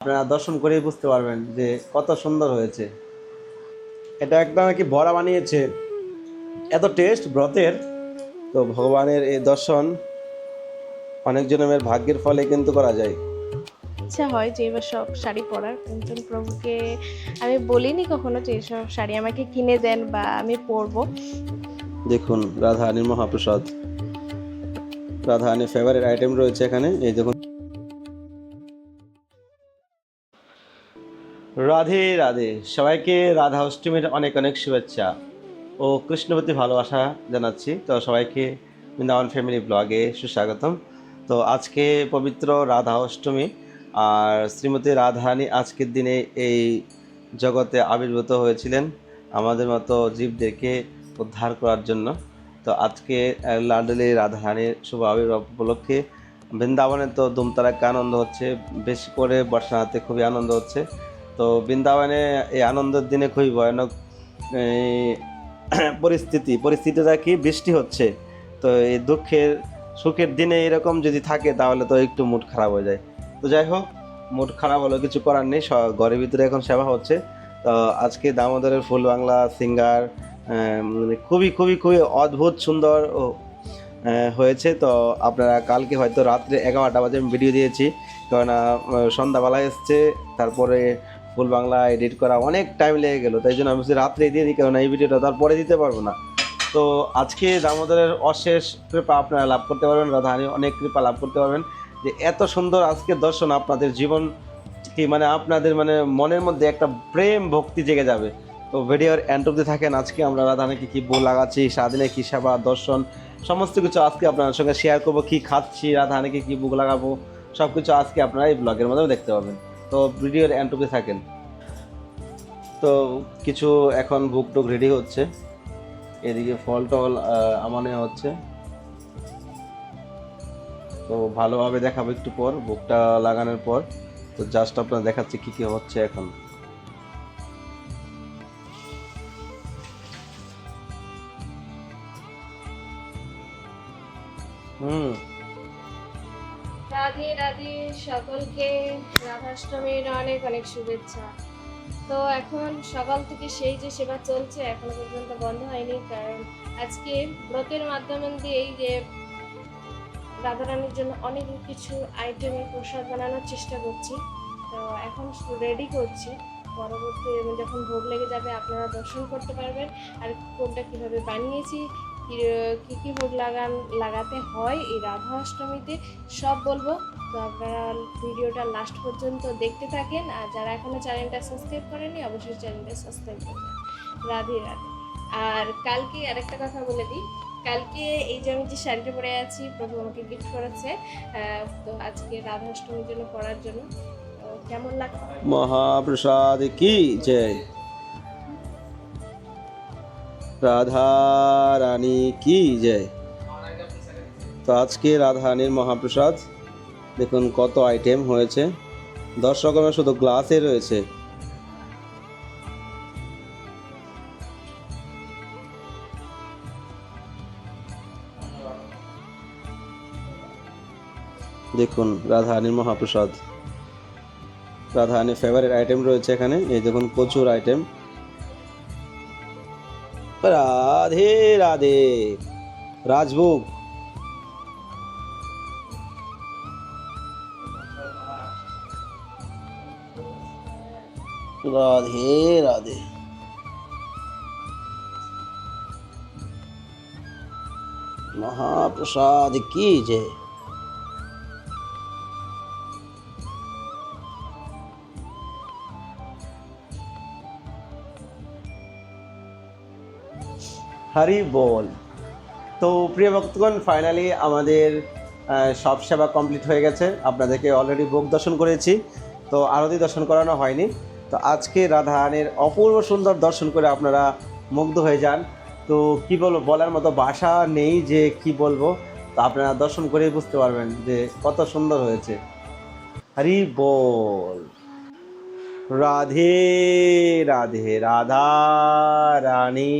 আপনারা দর্শন করেই বুঝতে পারবেন যে কত সুন্দর হয়েছে। এটা একদম নাকি বড়া বানিয়েছে। এত টেস্ট ব্রতের। তো ভগবানের এই দর্শন অনেক জনের ভাগ্যের ফলে কিন্তু করা যায়। ইচ্ছা হয় যে এবার সব শাড়ি পরার। কাঞ্চন প্রভুকে আমি বলিনি কখনো যে সব শাড়ি আমাকে কিনে দেন বা আমি পরবো। দেখুন রাধারানীর মহাপ্রসাদ। রাধারানীর ফেভারিট আইটেম রয়েছে এখানে। এই দেখুন। রাধে রাধে। সবাইকে রাধা অষ্টমীর অনেক অনেক শুভেচ্ছা। ও কৃষ্ণপতি ভালোবাসা জানাচ্ছি। তো সবাইকে বৃন্দাবন ফ্যামিলি ব্লগে সুস্বাগতম। তো আজকে পবিত্র রাধা অষ্টমী। আর শ্রীমতী রাধারানী আজকের দিনে এই জগতে আবির্ভূত হয়েছিলেন আমাদের মতো জীবদেরকে উদ্ধার করার জন্য। তো আজকে লাডলি রাধারানীর শুভ আবির্ভাব উপলক্ষে বৃন্দাবনে তো দুমতারাকে আনন্দ হচ্ছে। বেশি করে বর্ষা বর্ষানাতে খুবই আনন্দ হচ্ছে। তো বৃন্দাবনে এই আনন্দের দিনে খুবই ভয়ানক পরিস্থিতি। পরিস্থিতিটা কি, বৃষ্টি হচ্ছে। তো এই দুঃখের, সুখের দিনে এরকম যদি থাকে, তাহলে তো একটু মুড খারাপ হয়ে যায়। তো যাই হোক মুড খারাপ হলো কিছু করার নেই ঘরের ভিতরে এখন সেবা হচ্ছে। তো আজকে দামোদরের ফুল বাংলা সিঙ্গার মানে খুবই খুবই খুবই অদ্ভুত, সুন্দর হয়েছে। তো আপনারা কালকে হয়তো রাত্রে এগারোটা বাজে আমি ভিডিও দিয়েছি। কেননা সন্ধ্যাবেলা এসছে, তারপরে ফুল বাংলা এডিট করা অনেক টাইম লেগে গেলো, তাই জন্য আমি রাত্রে দিয়ে দিই কারণ এই ভিডিওটা তারপরে দিতে পারব না। তো আজকে দামোদরের অশেষ কৃপা আপনারা লাভ করতে পারবেন রাধাহানি অনেক কৃপা লাভ করতে পারবেন। যে এত সুন্দর আজকের দর্শন আপনাদের জীবন কি মানে আপনাদের মানে মনের মধ্যে একটা প্রেম ভক্তি জেগে যাবে। তো ভিডিওর এন্ড অব্দি থাকেন, আজকে আমরা রাধাহানিকে কী বউ লাগাচ্ছি সারাদিনে কী সেবা, দর্শন, সমস্ত কিছু আজকে আপনার সঙ্গে শেয়ার করব, কী খাচ্ছি রাধাহানিকে কী বুক লাগাবো সব কিছু আজকে আপনারা এই ব্লগের মাধ্যমে দেখতে পাবেন। তো ভিডিওর অব্দি থাকেন। তো কিছু এখন বুক টুক রেডি হচ্ছে। এদিকে ফল টল আমানে হচ্ছে। তো ভালোভাবে দেখাবো একটু পর, বুকটা লাগানোর পর। তো জাস্ট আপনার দেখাচ্ছি কি কি হচ্ছে এখন। হুম। সকলকে রাধাষ্টমীর অনেক অনেক শুভেচ্ছা। তো এখন সকাল থেকে সেই যে সেবা চলছে এখনও পর্যন্ত বন্ধ হয়নি, কারণ আজকে ব্রতের মাধ্যমে দিয়েই যে রাধারানীর জন্য অনেক কিছু আইটেমের প্রসাদ বানানোর চেষ্টা করছি। তো এখন রেডি করছি। পরবর্তী যখন ভোগ লেগে যাবে আপনারা দর্শন করতে পারবেন, আর কোনটা কীভাবে বানিয়েছি কি- কী ভোগ লাগান, লাগাতে হয় এই রাধা অষ্টমীতে, সব বলব। তো আপনারা ভিডিওটা লাস্ট পর্যন্ত দেখতে থাকেন। আর যারা এখনও চ্যানেলটা সাবস্ক্রাইব করেনি অবশ্যই চ্যানেলটা সাবস্ক্রাইব করবেন রাধে রাধে। আর কালকে আরেকটা কথা বলে দিই। কালকে এই যে আমি যে শাড়িটা পরে আছি, প্রভু আমাকে গিফট করেছে তো আজকে রাধা অষ্টমীর জন্য পরার জন্য। কেমন লাগছে? মহাপ্রসাদ কি? জয়। রাধা রানী কি জয়। তো আজকে রাধারানীর মহাপ্রসাদ, দেখুন কত আইটেম হয়েছে। দশ রকমের শুধু গ্লাসে রয়েছে। দেখুন রাধারানীর মহাপ্রসাদ। রাধারানীর ফেভারিট আইটেম রয়েছে এখানে। এই দেখুন প্রচুর আইটেম রাধে রাধে রাজভোগ রাধে রাধে মহাপ্রসাদ কি জয় হরি বল। তো প্রিয় ভক্তগণ ফাইনালি আমাদের সব সেবা কমপ্লিট হয়ে গেছে। আপনাদেরকে অলরেডি ভোগ দর্শন করেছি। তো আরতি দর্শন করানো হয়নি। তো আজকে রাধারানীর অপূর্ব সুন্দর দর্শন করে আপনারা মুগ্ধ হয়ে যান। তো কি বলব, বলার মতো ভাষা নেই যে কি বলব। তো আপনারা দর্শন করেই বুঝতে পারবেন যে কত সুন্দর হয়েছে। হরি বল। রাধে রাধে, রাধা রানী,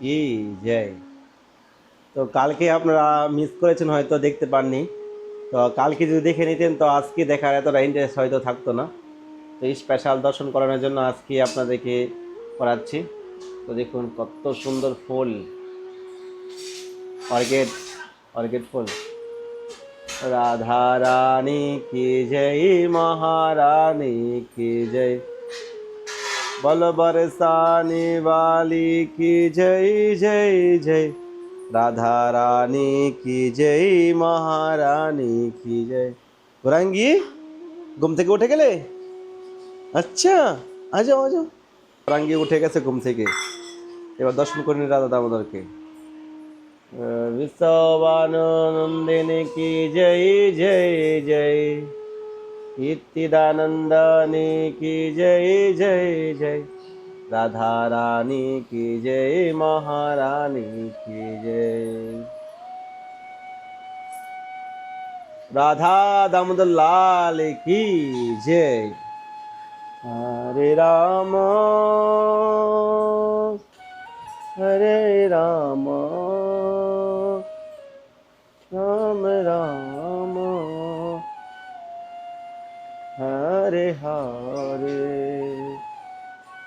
কি জয়। তো কালকে আপনারা মিস করেছেন হয়তো, দেখতে পাননি। তো কালকে যদি দেখে নিতেন, তো আজকে দেখার এতটা ইন্টারেস্ট হয়তো থাকতো না। তো এই স্পেশাল দর্শন করানোর জন্য আজকে আপনাদেরকে করাচ্ছি। তো দেখুন, কত সুন্দর ফুল। অর্গেড অর্গেড ফুল। রাধারানী কি জয়, মহারানী কি জয়? বল বরসানি বালি কি জয় জয় জয়। রাধারানী কি জয়, মহারানী কি জয়। গোরাঙ্গি, ঘুম থেকে উঠে গেলে? আচ্ছা আজাও আজাও। গোরাঙ্গি উঠে গেছে ঘুম থেকে। এবার দর্শন করিনি রাধা দামোদরকে। विश्वानंदिनी की जय जय जय नित्यानंदनी की जय जय जय राधा रानी की जय महारानी की जय राधा दामोदर लाल की जय हरे राम हरे राम राम হরে হরে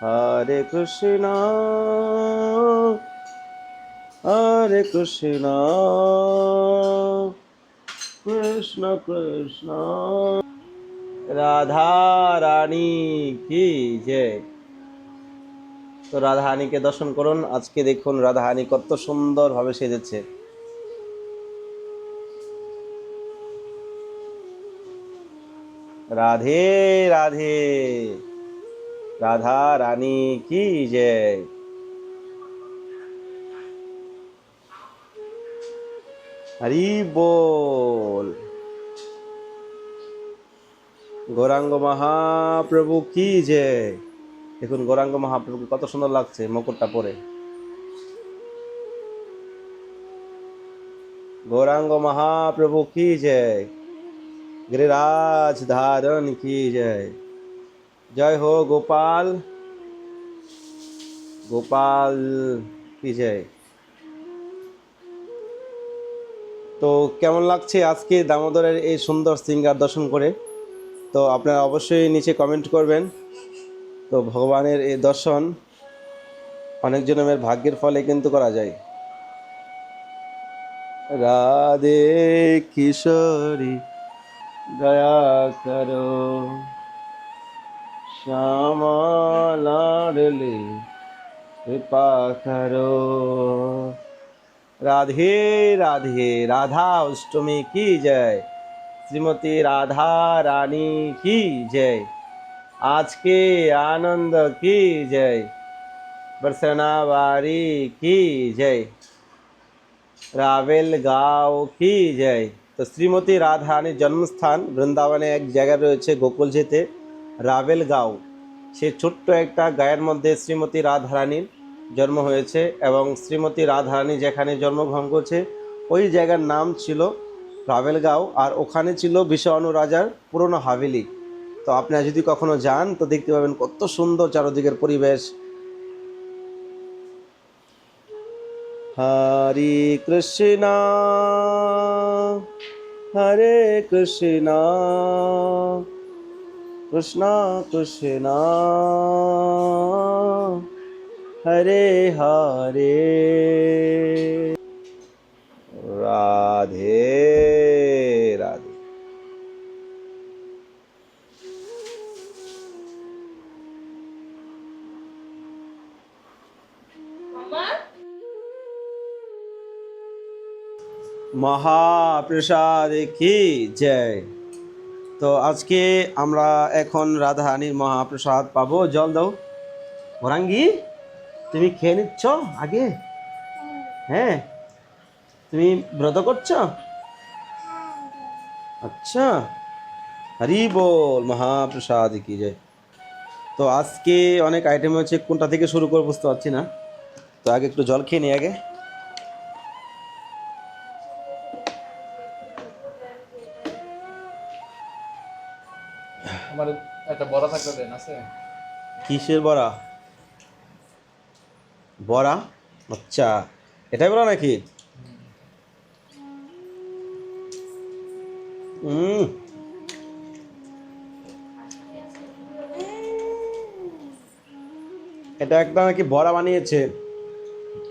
হরে কৃষ্ণ হরে কৃষ্ণ কৃষ্ণ কৃষ্ণ। রাধা রানী কি যে? তো রাধা রাধাহানিকে দর্শন করুন। আজকে দেখুন রাধা রাধাহানি কত সুন্দরভাবে সেজেছে। রাধে রাধে। রাধা রানী কি জয়। হরি বল। গৌরাঙ্গ মহাপ্রভু কি জয়। দেখুন, গৌরাঙ্গ মহাপ্রভুকে কত সুন্দর লাগছে মুকুটটা পরে। গৌরাঙ্গ মহাপ্রভু কি জয়। गिरिराज धारण की जय जय हो गोपाल গোপাল কি জয় তো কেমন লাগছে আজকে দামোদরের এই সুন্দর সিঙ্গার দর্শন করে তো আপনারা অবশ্যই নিচে কমেন্ট করবেন তো ভগবানের এই দর্শন অনেক জনমের ভাগ্যের ফলে কিন্তু করা যায় রাধে কিশোরী দয়া করো শ্যামা লাডলি কৃপা করো রাধে রাধে রাধা অষ্টমী কি জয় শ্রীমতী রাধা রানী কি জয় আজকে আনন্দ কি জয় বর্ষনাবাড়ি কি জয় রাভেল গাঁও কি জয় তো শ্রীমতী রাধারানীর জন্মস্থান বৃন্দাবনে এক জায়গায় রয়েছে গোকুলজিতে রাভেল গাঁও সে ছোট্ট একটা গায়ের মধ্যে শ্রীমতী রাধারানীর জন্ম হয়েছে এবং শ্রীমতী রাধারানী যেখানে জন্মগ্রহণ করছে, ওই জায়গার নাম ছিল রাভেলগাঁও আর ওখানে ছিল বিষাণু রাজার পুরনো হাভেলি। তো আপনারা যদি কখনো যান, তো দেখতে পাবেন কত সুন্দর চারদিকের পরিবেশ। হরে কৃষ্ণ। হরে কৃষ্ণ কৃষ্ণ কৃষ্ণ হরে হরে রাধে মহাপ্রসাদ কি জয়? তো আজকে আমরা এখন রাধারানীর মহাপ্রসাদ পাবো। জল দাও। ওরাঙ্গি, তুমি খেয়ে নিচ্ছ আগে? হ্যাঁ? তুমি ব্রত করছ? আচ্ছা। হরি বল, মহাপ্রসাদ কি জয়? তো আজকে অনেক আইটেম হচ্ছে কোনটা থেকে শুরু করে বুঝতে পারছি না। তো আগে একটু জল খেয়ে নিই আগে। দেন আছে কিসের বড়া? বড়া? আচ্ছা এটাই বড়া নাকি? হুম এটা একটা নাকি বড়া বানিয়েছে।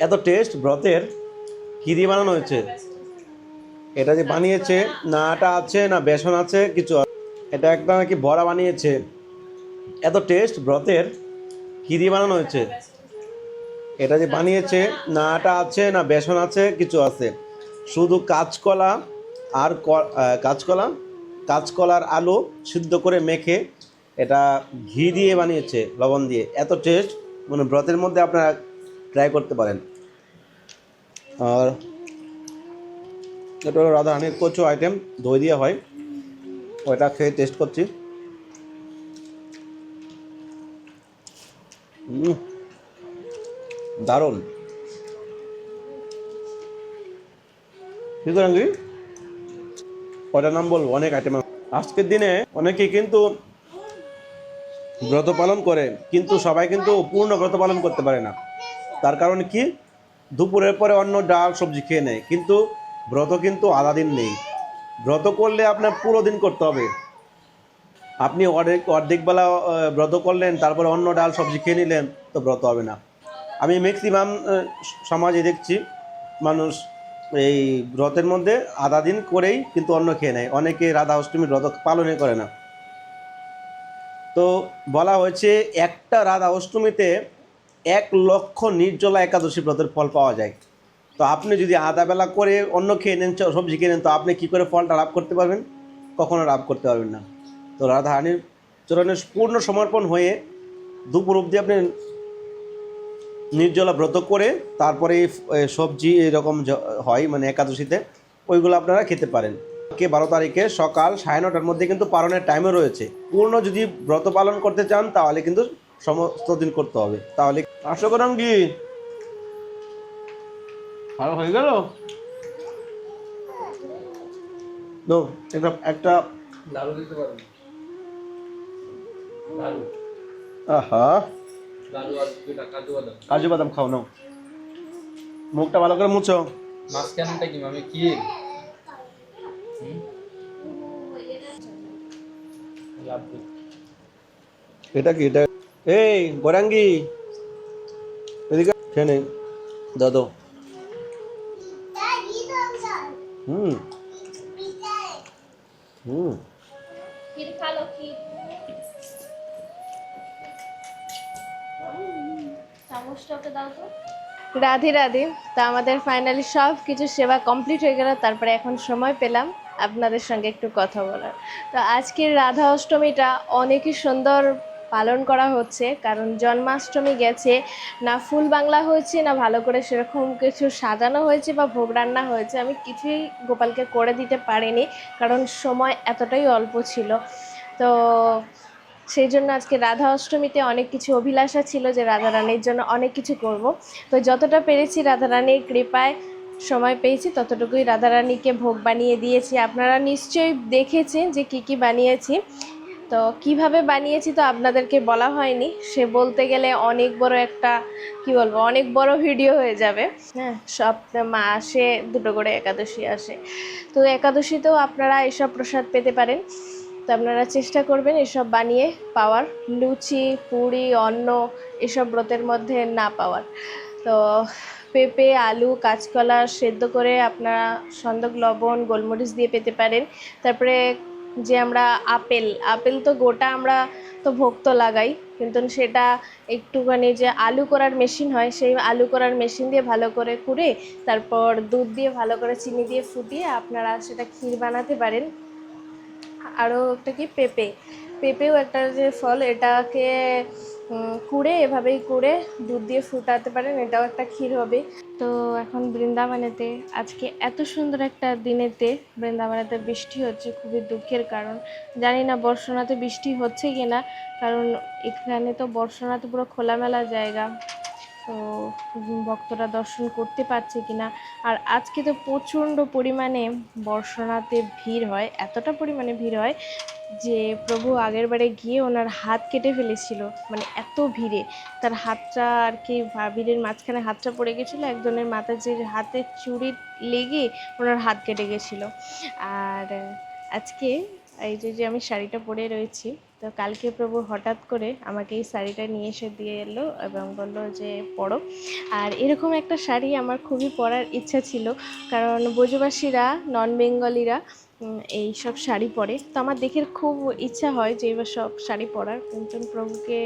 এত টেস্ট ব্রতের কি দিয়ে বানানো হয়েছে? এটা যে বানিয়েছে না আটা আছে না বেসন আছে কিছু। এটা একটা নাকি বড়া বানিয়েছে। এত টেস্ট ব্রতের কি দিয়ে বানানো হয়েছে? এটা যে বানিয়েছে, না আটা আছে, না বেসন আছে, কিছু আছে। শুধু কাঁচকলা আর কাঁচকলা কাঁচকলার আলু সিদ্ধ করে মেখে এটা ঘি দিয়ে বানিয়েছে, লবণ দিয়ে। এত টেস্ট মানে ব্রতের মধ্যে আপনারা ট্রাই করতে পারেন। আর এটা হলো রাধারানীর কচু আইটেম দই দিয়ে হয়। ওইটা খেয়ে টেস্ট করছি। দারুণ। কি করেন কি ওটার নাম বলব? অনেক আইটেম আজকের দিনে অনেকে কিন্তু ব্রত পালন করে, কিন্তু সবাই কিন্তু পূর্ণ ব্রত পালন করতে পারে না। তার কারণ কি? দুপুরের পরে অন্য ডাল, সবজি খেয়ে নেয়। কিন্তু ব্রত কিন্তু আধা দিন নেই। ব্রত করলে আপনার পুরো দিন করতে হবে। আপনি অর্ধেক অর্ধেক বেলা ব্রত করলেন, তারপরে অন্য ডাল, সবজি খেয়ে নিলেন, তো ব্রত হবে না। আমি ম্যাক্সিমাম সমাজে দেখছি, মানুষ এই ব্রতের মধ্যে আধা দিন করেই কিন্তু অন্য খেয়ে নেয়। অনেকে রাধা অষ্টমীর ব্রত পালনই করে না। তো বলা হয়েছে, একটা রাধা অষ্টমীতে এক লক্ষ নির্জলা একাদশী ব্রতের ফল পাওয়া যায়। তো আপনি যদি আধা বেলা করে অন্য খেয়ে নেন, সবজি খেয়ে নেন, তো আপনি কী করে ফলটা লাভ করতে পারবেন? কখনো লাভ করতে পারবেন না। তো রাধা রানীর চরণে পূর্ণ সমর্পণ হয়ে দুপুর অবধি আপনি নির্জলা ব্রত করে তারপরে সবজি এরকম হয় মানে একাদশীতে ওইগুলো আপনারা খেতে পারেন। কে বারো তারিখে সকাল সাড়ে নটার মধ্যে কিন্তু পালনের টাইমও রয়েছে। পূর্ণ যদি ব্রত পালন করতে চান তাহলে কিন্তু সমস্ত দিন করতে হবে। তাহলে আশা করাম কি ভালো হয়ে গেল? নো একটা একটা লাড়ু দিতে পারবেন আহা। কাজু বাদাম খাও নাও। মুখটা ভালো করে মুছো। মাঝখানটা কি মামি কি? এটা কি? এটা এই গোরাঙ্গি এদিকে খেয়ে নে। দাদো। হুম। হুম। দাও তো। রাধে রাধে। তা আমাদের ফাইনালি সব কিছু সেবা কমপ্লিট হয়ে গেল, তারপরে এখন সময় পেলাম আপনাদের সঙ্গে একটু কথা বলার। তো আজকের রাধা অষ্টমীটা অনেকই সুন্দর পালন করা হচ্ছে, কারণ জন্মাষ্টমী গেছে, না ফুল বাংলা হয়েছে, না ভালো করে সেরকম কিছু সাজানো হয়েছে বা ভোগ রান্না হয়েছে, আমি কিছুই গোপালকে করে দিতে পারিনি, কারণ সময় এতটাই অল্প ছিল। তো সেই জন্য আজকে রাধা অষ্টমীতে অনেক কিছু অভিলাষা ছিল যে রাধা রানীর জন্য অনেক কিছু করব। তো যতটা পেরেছি রাধা রানীর কৃপায় সময় পেয়েছি, ততটুকুই রাধা রানীকে ভোগ বানিয়ে দিয়েছি। আপনারা নিশ্চয়ই দেখেছেন যে কি কি বানিয়েছি। তো কীভাবে বানিয়েছি তো আপনাদেরকে বলা হয়নি, সে বলতে গেলে অনেক বড় একটা, কি বলব, অনেক বড় ভিডিও হয়ে যাবে। হ্যাঁ সব মাসে দুটো করে একাদশী আসে। তো একাদশীতেও আপনারা এসব প্রসাদ পেতে পারেন। তো আপনারা চেষ্টা করবেন এসব বানিয়ে পাওয়ার। লুচি, পুরি, অন্ন এসব ব্রতের মধ্যে না পাওয়ার। তো পেঁপে, আলু, কাঁচকলা সেদ্ধ করে আপনারা সন্দক, লবণ, গোলমরিচ দিয়ে পেতে পারেন। তারপরে যে আমরা আপেল আপেল তো গোটা আমরা তো ভোগ তো লাগাই, কিন্তু সেটা একটুখানি যে আলু করার মেশিন হয়, সেই আলু করার মেশিন দিয়ে ভালো করে কুড়ে, তারপর দুধ দিয়ে ভালো করে চিনি দিয়ে ফুটিয়ে আপনারা সেটা ক্ষীর বানাতে পারেন। আরও একটা কি, পেঁপে। পেঁপেও একটা যে ফল, এটাকে কুড়ে, এভাবেই কুড়ে, দুধ দিয়ে ফুটাতে পারেন, এটাও একটা ক্ষীর হবে। তো এখন বৃন্দাবনেতে, আজকে এত সুন্দর একটা দিনেতে বৃন্দাবনেতে বৃষ্টি হচ্ছে, খুবই দুঃখের কারণ। জানি না বর্ষণাতে বৃষ্টি হচ্ছে কি না কারণ এখানে তো বর্ষণাতে পুরো খোলামেলা জায়গা। তো ভক্তরা দর্শন করতে পারছে কিনা? আর আজকে তো প্রচণ্ড পরিমাণে বর্ষণাতে ভিড় হয়, এতটা পরিমাণে ভিড় হয় যে প্রভু আগের বারে গিয়ে ওনার হাত কেটে ফেলেছিল মানে এত ভিড়ে। তার হাতটা আর কি ভিড়ের মাঝখানে হাতটা পড়ে গেছিল, একজনের মাতাজির যে হাতের চুড়ি লেগে ওনার হাত কেটে গেছিল। আর আজকে এই যে যে আমি শাড়িটা পরে রয়েছি তো কালকে প্রভু হঠাৎ করে আমাকে এই শাড়িটা নিয়ে এসে দিয়ে এলো এবং বলল যে, পরো। আর এরকম একটা শাড়ি আমার খুবই পরার ইচ্ছা ছিল, কারণ ব্রজবাসীরা নন বেঙ্গলিরা এই সব শাড়ি পরে। তো আমার দেখে খুব ইচ্ছা হয় যে, এবার সব শাড়ি পরার। কিন্তু প্রভুকে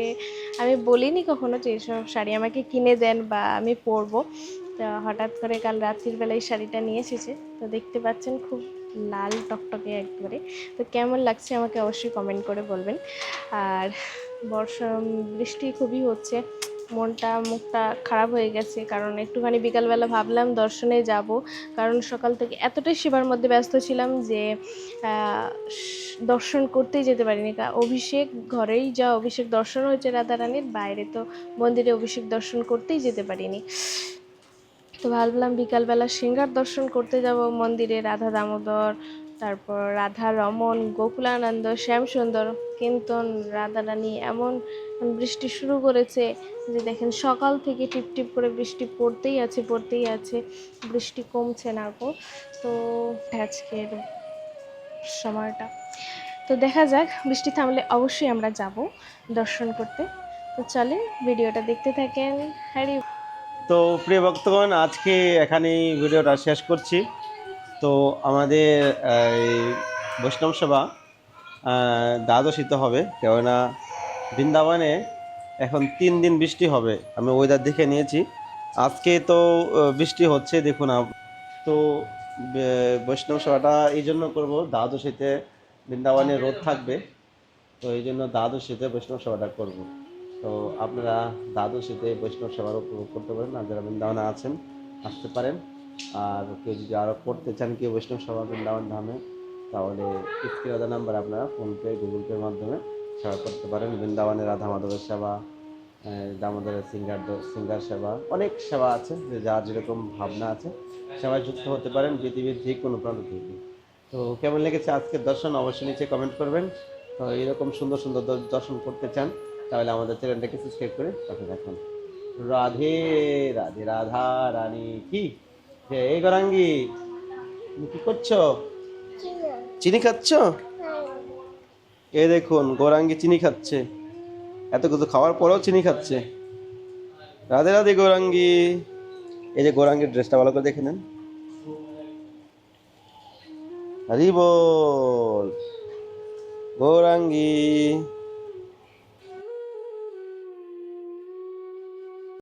আমি বলিনি কখনো যে, এসব শাড়ি আমাকে কিনে দেন বা আমি পরবো। তো হঠাৎ করে কাল রাত্রির বেলায় শাড়িটা নিয়ে এসেছে। তো দেখতে পাচ্ছেন খুব লাল টকটকে একবারে। তো কেমন লাগছে আমাকে অবশ্যই কমেন্ট করে বলবেন। আর বর্ষা, বৃষ্টি খুবই হচ্ছে। মনটা, মুখটা খারাপ হয়ে গেছে। কারণ একটুখানি বিকালবেলা ভাবলাম দর্শনে যাব। কারণ সকাল থেকে এতটাই সেবার মধ্যে ব্যস্ত ছিলাম যে দর্শন করতেই যেতে পারিনি। অভিষেক ঘরেই যা অভিষেক দর্শন হয়েছে রাধারানীর, বাইরে তো মন্দিরে অভিষেক দর্শন করতেই যেতে পারিনি। তো ভাবলাম বিকালবেলা সিঙ্গার দর্শন করতে যাব। মন্দিরে রাধা দামোদর, তারপর রাধা রমন, গোকুলানন্দ, শ্যামসুন্দর কীর্তন রাধারানী এমন বৃষ্টি শুরু করেছে যে দেখেন সকাল থেকে টিপ টিপ করে বৃষ্টি পড়তেই আছে পড়তেই আছে। বৃষ্টি কমছে না গো। তো আজকের সময়টা। তো দেখা যাক, বৃষ্টি থামলে অবশ্যই আমরা যাব দর্শন করতে। তো চলে ভিডিওটা দেখতে থাকেন। হ্যারি তো প্রিয় ভক্তগণ, আজকে এখানেই ভিডিওটা শেষ করছি। তো আমাদের, এই বৈষ্ণব সভা দ্বাদশীতে হবে, কেননা বৃন্দাবনে এখন তিন দিন বৃষ্টি হবে, আমি ওয়েদার দেখে নিয়েছি। আজকে তো বৃষ্টি হচ্ছে, দেখুন তো বৈষ্ণব সভাটা এই জন্য করব, দ্বাদশীতে বৃন্দাবনে রোদ থাকবে, তো এই জন্য দ্বাদশীতে বৈষ্ণব সভাটা করব। তো আপনারা দ্বাদশীতে বৈষ্ণব সেবার উপভোগ করতে পারেন আর যারা বৃন্দাবনে আছেন, আসতে পারেন। আর কেউ যদি আরও করতে চান কেউ বৈষ্ণব সভা বৃন্দাবন ধামে, তাহলে আধার নাম্বার আপনারা ফোনপে, গুগল পের মাধ্যমে সেবা করতে পারেন। বৃন্দাবনে রাধা মাধবের সেবা দামোদরের সিঙ্গার সিঙ্গার সেবা, অনেক সেবা আছে যে যার যেরকম ভাবনা আছে, সেবায় যুক্ত হতে পারেন পৃথিবীর যে কোনো প্রান্ত থেকে। তো কেমন লেগেছে আজকের দর্শন? অবশ্যই নিচে কমেন্ট করবেন। তো এরকম সুন্দর সুন্দর দর্শন করতে চান তাহলে আমাদের চ্যানেলটাকে সাবস্ক্রাইব করে পাশে থাকুন। রাধে রাধে, রাধা রানী কি? যে এই গরাঙ্গি, তুমি কি করছ? চিনি খাচ্ছ? এ দেখুন, গৌরাঙ্গি চিনি খাচ্ছে। এত কিছু খাওয়ার পরেও চিনি খাচ্ছে। রাধে রাধে গৌরাঙ্গি। এই যে গৌরাঙ্গির ড্রেসটা ভালো করে দেখে নেন। হরি বল। গৌরাঙ্গি।